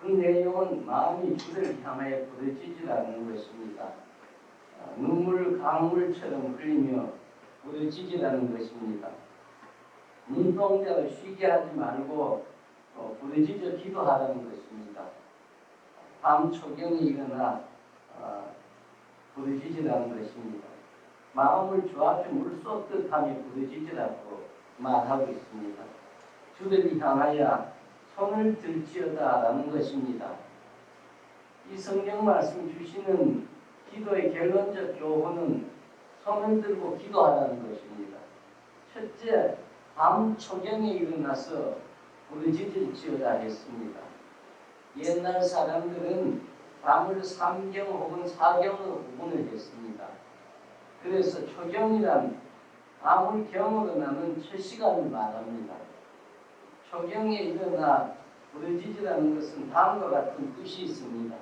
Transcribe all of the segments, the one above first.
그 내용은 마음이 주를 향하여 부르짖으라는 것입니다. 아, 눈물 강물처럼 흘리며 부르짖으라는 것입니다. 눈동자를 쉬게 하지 말고 어, 부르짖어 기도하라는 것입니다. 밤 초경이 일어나 어, 부르짖으라는 것입니다. 마음을 주 앞에 물 쏟듯 하며 부르짖으라고 말하고 있습니다. 주를 향하여 손을 들지어다라는 것입니다. 이 성경 말씀 주시는 기도의 결론적 교훈은 손을 들고 기도하라는 것입니다. 첫째, 밤 초경에 일어나서 부르짖을 지어다 했습니다. 옛날 사람들은 밤을 삼경 혹은 사경으로 구분을 했습니다. 그래서 초경이란 밤을 경으로 나눈 첫 시간을 말합니다. 초경에 일어나 부르짖으라는 것은 다음과 같은 뜻이 있습니다.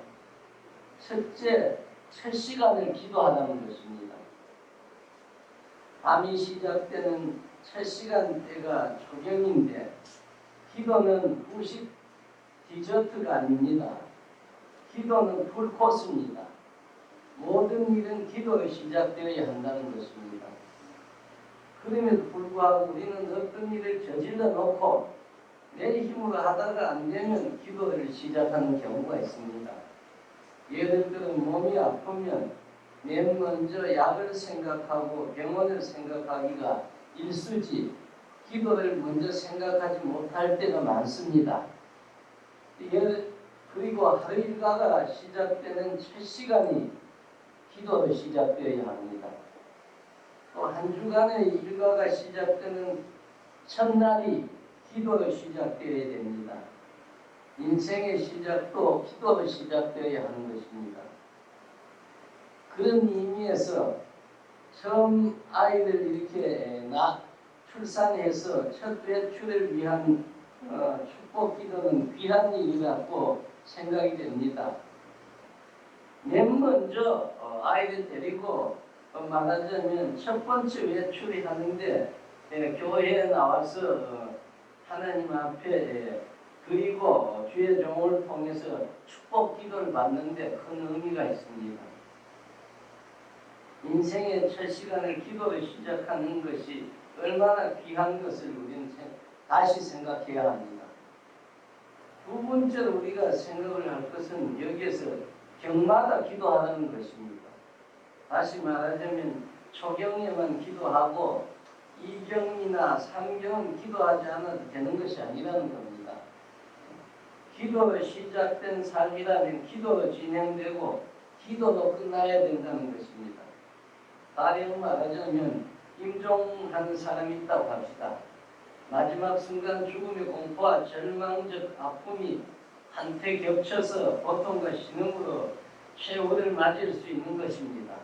첫째, 첫 시간을 기도하라는 것입니다. 밤이 시작되는 첫 시간대가 초경인데 기도는 후식 디저트가 아닙니다. 기도는 풀코스입니다. 모든 일은 기도로 시작되어야 한다는 것입니다. 그럼에도 불구하고 우리는 어떤 일을 저질러 놓고 내 힘으로 하다가 안 되면 기도를 시작하는 경우가 있습니다. 예를 들어 몸이 아프면 맨 먼저 약을 생각하고 병원을 생각하기가 일수지 기도를 먼저 생각하지 못할 때가 많습니다. 예, 그리고 하루 일과가 시작되는 첫 시간이 기도로 시작되어야 합니다. 또 한 주간의 일과가 시작되는 첫날이 기도로 시작되어야 됩니다. 인생의 시작도 기도로 시작되어야 하는 것입니다. 그런 의미에서 처음 아이를 이렇게 나 출산해서 첫 외출을 위한 어, 축복 기도는 귀한 일이라고 생각이 됩니다. 맨 먼저 어, 아이를 데리고 어, 말하자면 첫 번째 외출이 하는데 예, 교회에 나와서 어, 하나님 앞에 예, 그리고 어, 주의 종을 통해서 축복 기도를 받는데 큰 의미가 있습니다. 인생의 첫 시간을 기도로 시작하는 것이 얼마나 귀한 것을 우리는 생- 다시 생각해야 합니다. 두 번째로 우리가 생각을 할 것은 여기에서 경마다 기도하는 것입니다. 다시 말하자면 초경에만 기도하고 이경이나 삼경은 기도하지 않아도 되는 것이 아니라는 겁니다. 기도로 시작된 삶이라면 기도로 진행되고 기도로 끝나야 된다는 것입니다. 가령 말하자면 임종하는 사람이 있다고 합시다. 마지막 순간 죽음의 공포와 절망적 아픔이 한테 겹쳐서 고통과 신음으로 최후를 맞을 수 있는 것입니다.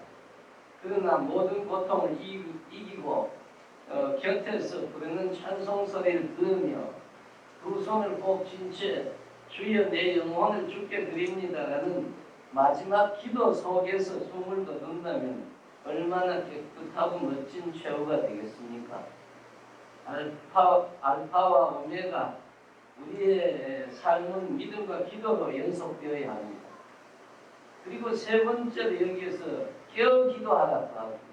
그러나 모든 고통을 이- 이기고 어, 곁에서 부르는 찬송 소리를 들으며 두 손을 꼭 쥔 채 주여 내 영혼을 주께 드립니다라는 마지막 기도 속에서 숨을 거둔다면 얼마나 깨끗하고 멋진 최후가 되겠습니까? 알파, 알파와 오메가 우리의 삶은 믿음과 기도로 연속되어야 합니다. 그리고 세 번째로 여기에서 깨어 기도하라고 있습니다.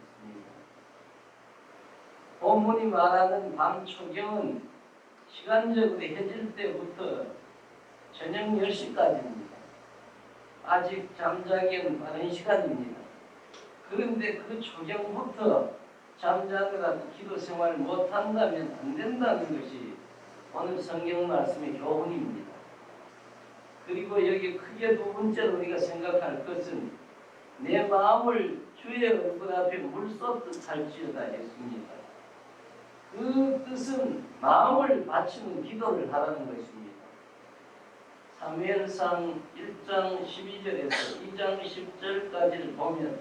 본문이 말하는 밤 초경은 시간적으로 해질 때부터 저녁 10시까지입니다. 아직 잠자기에는 빠른 시간입니다. 그런데 그 초경부터 잠자느라고 기도 생활을 못한다면 안 된다는 것이 오늘 성경 말씀의 교훈입니다. 그리고 여기 크게 두 번째로 우리가 생각할 것은 내 마음을 주의 얼굴 앞에 물 쏟듯 할지어다 했습니다. 그 뜻은 마음을 바치는 기도를 하라는 것입니다. 사무엘상 1장 12절에서 2장 10절까지를 보면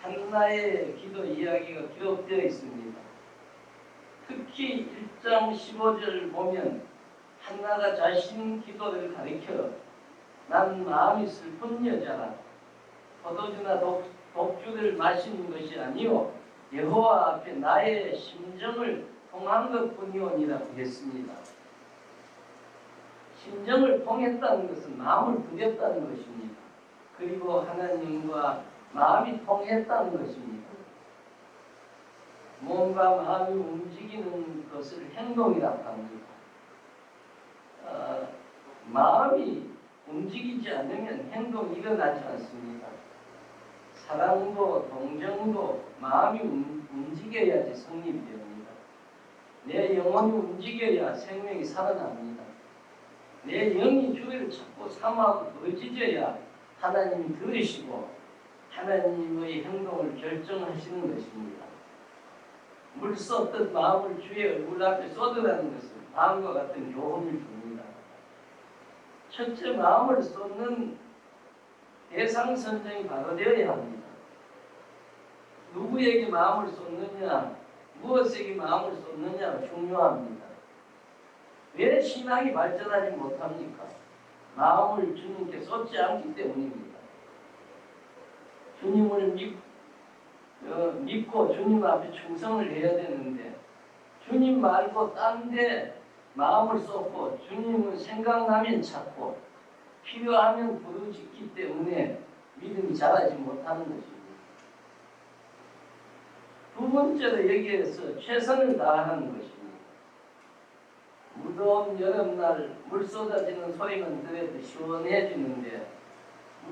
한나의 기도 이야기가 기록되어 있습니다. 특히 1장 15절을 보면 한나가 자신 기도를 가리켜 난 마음이 슬픈 여자라 포도주나 독, 독주를 마시는 것이 아니요 여호와 앞에 나의 심정을 통한 것뿐이오니라고 했습니다. 심정을 통했다는 것은 마음을 부렸다는 것입니다. 그리고 하나님과 마음이 통했다는 것입니다. 몸과 마음이 움직이는 것을 행동이라고 합니다. 어, 마음이 움직이지 않으면 행동이 일어나지 않습니다. 사랑도 동정도 마음이 움- 움직여야지 성립이 됩니다. 내 영혼이 움직여야 생명이 살아납니다. 내 영이 주를 찾고 삼하고 부어지져야 하나님이 들으시고 하나님의 행동을 결정하시는 것입니다. 물 쏟듯 마음을 주의 얼굴 앞에 쏟으라는 것은 다음과 같은 교훈을 줍니다. 첫째 마음을 쏟는 대상 선정이 바로 되어야 합니다. 누구에게 마음을 쏟느냐, 무엇에게 마음을 쏟느냐가 중요합니다. 왜 신앙이 발전하지 못합니까? 마음을 주님께 쏟지 않기 때문입니다. 주님을 믿, 어, 믿고 주님 앞에 충성을 해야 되는데 주님 말고 딴 데 마음을 쏟고 주님은 생각나면 찾고 필요하면 부르짖기 때문에 믿음이 자라지 못하는 것입니다. 두 번째로 여기에서 최선을 다하는 것입니다. 무더운 여름날 물 쏟아지는 소리만 들어도 시원해지는데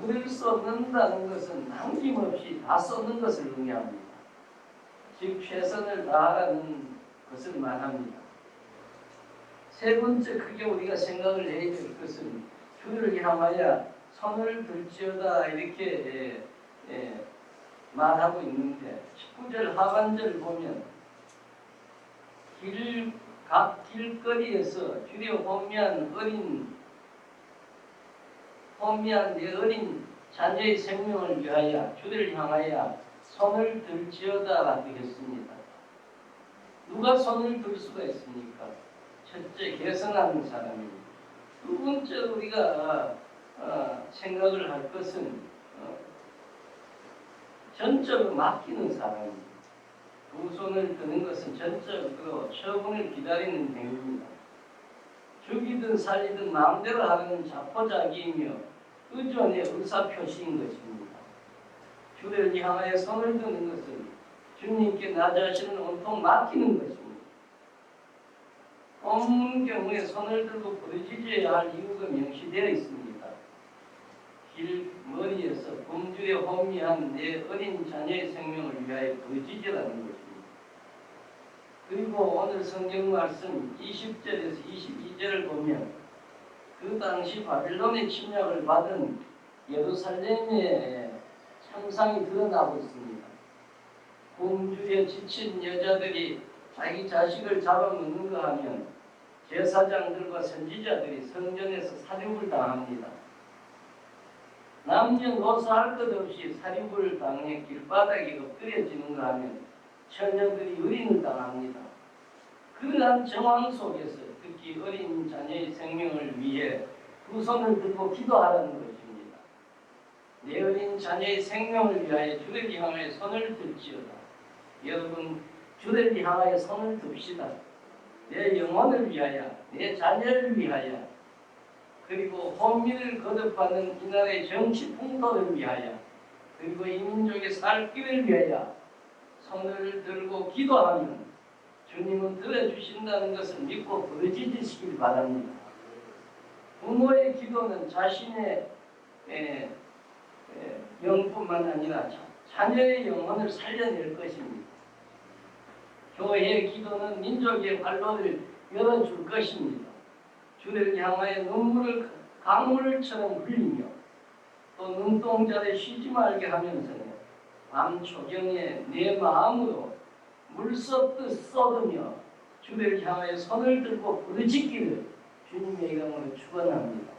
물을 쏟는다는 것은 남김없이 다 쏟는 것을 의미합니다. 즉 최선을 다하라는 것을 말합니다. 세 번째 크게 우리가 생각을 해야 될 것은 주를 향하여 손을 들지어다 이렇게 예, 예, 말하고 있는데 19절 하반절 보면 길, 각 길거리에서 주려 혼미한 어린 혼미한 내 어린 자녀의 생명을 위하여 주를 향하여 손을 들지어다 되겠습니다. 누가 손을 들 수가 있습니까? 첫째 개선하는 사람입니다. 두 번째 우리가 어, 생각을 할 것은 어, 전적으로 맡기는 사람입니다. 두 손을 드는 것은 전적으로 처분을 기다리는 행위입니다. 죽이든 살리든 마음대로 하는 자포자기이며 의존의 의사표시인 것입니다. 주를 향하여 손을 드는 것은 주님께 나 자신을 온통 맡기는 것입니다. 없는 경우에 손을 들고 부르짖어야 할 이유가 명시되어 있습니다. 길 머리에서 굶주려 혼미한 내 어린 자녀의 생명을 위하여 부르짖으라는 것입니다. 그리고 오늘 성경 말씀 20절에서 22절을 보면 그 당시 바빌론의 침략을 받은 예루살렘의 참상이 드러나고 있습니다. 굶주려 지친 여자들이 자기 자식을 잡아먹는가 하면 제사장들과 선지자들이 성전에서 사륙을 당합니다. 남녀노소 할 것 없이 사륙을 당해 길바닥에 엎드려지는가 하면 처녀들이 유린을 당합니다. 그러한 정황 속에서 특히 어린 자녀의 생명을 위해 두 손을 들고 기도하라는 것입니다. 내 어린 자녀의 생명을 위하여 주를 향하여 손을 들지어다. 여러분 주를 향하여 손을 듭시다. 내 영혼을 위하여, 내 자녀를 위하여, 그리고 혼미를 거듭하는 이 나라의 정치 풍토를 위하여, 그리고 이 민족의 살 길을 위하여 손을 들고 기도하면 주님은 들어주신다는 것을 믿고 부르짖으시길 바랍니다. 부모의 기도는 자신의 에, 에, 영뿐만 아니라 자- 자녀의 영혼을 살려낼 것입니다. 교회의 기도는 민족의 활로를 열어줄 것입니다. 주를 향하여 눈물을 강물처럼 흘리며 또 눈동자를 쉬지 말게 하면서요. 밤 초경에 내 마음으로 물 쏟듯 쏟으며 주를 향하여 손을 들고 부르짖기를 주님의 이름으로 축원합니다.